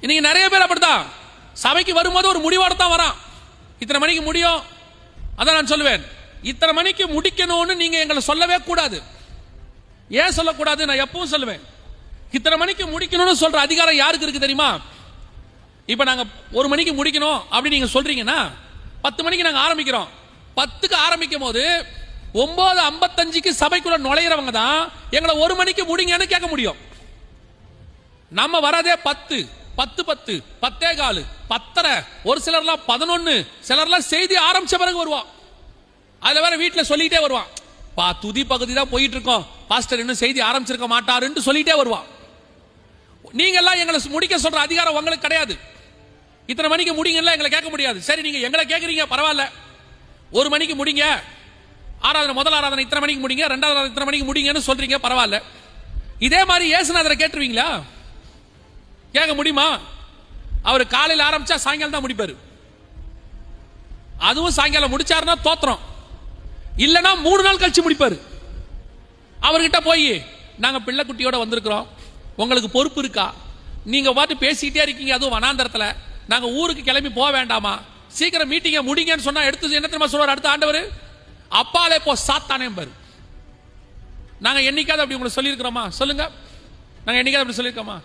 இன்னைக்கு நிறைய பேர் அப்படித்தான். சபைக்கு வரும்போது ஒரு முடிவோட தான் வரான். இத்தனை மணிக்கு முடியும்? அதான் நான் சொல்லுவேன். இத்தனை மணிக்கு முடிக்கணும்னு நீங்க எங்களை சொல்லவே கூடாது. ஏன் சொல்லக்கூடாது? நான் எப்பவும் சொல்லுவேன். இத்தனை மணிக்கு முடிக்கணும்னு சொல்ற அதிகாரம் யாருக்கு இருக்கு தெரியுமா? இப்ப நாங்க ஒரு மணிக்கு முடிக்கணும் அப்படின்னு நீங்க சொல்றீங்கன்னா பத்து மணிக்கு நாங்க ஆரம்பிக்கிறோம். பத்துக்கு ஆரம்பிக்கும் போது ஒன்பது ஐம்பத்தஞ்சுக்கு சபைக்குள்ள நுழையிறவங்க தான் எங்களை ஒரு மணிக்கு முடிங்கன்னு கேட்க முடியும். நம்ம வரதே பத்து. பத்து பத்து பத்தே காலு பத்தரை. ஒரு சிலர்லாம் பதினொன்னு சிலர்லாம் செய்தி ஆரம்பிச்ச பிறகு வருவான். அதுல வேற வீட்டுல சொல்லிட்டே வருவான். பா துதி பகுதி தான் போயிட்டு இருக்கோம் பாஸ்டர் இன்னும் செய்தி ஆரம்பிச்சிருக்க மாட்டாருன்னு சொல்லிட்டே வருவான். நீங்க எல்லாம் எங்களை முடிக்க சொல்ற அதிகாரம் உங்களுக்கு கிடையாது. இத்தனை மணிக்கு முடிங்கல்ல எங்களை கேட்க முடியாது. சரி நீங்க எங்களை கேட்குறீங்க பரவாயில்ல. ஒரு மணிக்கு முடிங்க. ஆராதனை முதல் ஆராதனை இத்தனை மணிக்கு முடிங்க ரெண்டாவது இத்தனை மணிக்கு முடிங்கன்னு சொல்றீங்க பரவாயில்ல. இதே மாதிரி ஏசுநாதரை கேட்டுருவீங்களா? கேட்க முடியுமா? அவர் காலையில் ஆரம்பிச்சா சாயங்காலம் தான் முடிப்பாரு. அதுவும் சாயங்காலம் முடிச்சாருன்னா தோத்திரம் இல்லைன்னா மூணு நாள் கழிச்சு முடிப்பாரு. அவர்கிட்ட போய் நாங்க பிள்ளைக்குட்டியோட வந்திருக்கிறோம். உங்களுக்கு பொறுப்பு இருக்கா? நீங்க பாட்டு பேசிக்கிட்டே இருக்கீங்க அதுவும் வனாந்தரத்தில். நாங்க ஊருக்கு கிளம்பி போக வேண்டாமா? சீக்கிரம் மீட்டிங்க முடிங்கன்னு சொன்னா எடுத்து என்ன தெரியுமா சொல்வார் அடுத்த ஆண்டவர்? அப்பாலே போ சாத்தானே பாரு நாங்க என்னைக்காவது அப்படி உங்களுக்கு சொல்லியிருக்கிறோமா? சொல்லுங்க. நாங்க என்னைக்காவது அப்படி சொல்லியிருக்கோமா?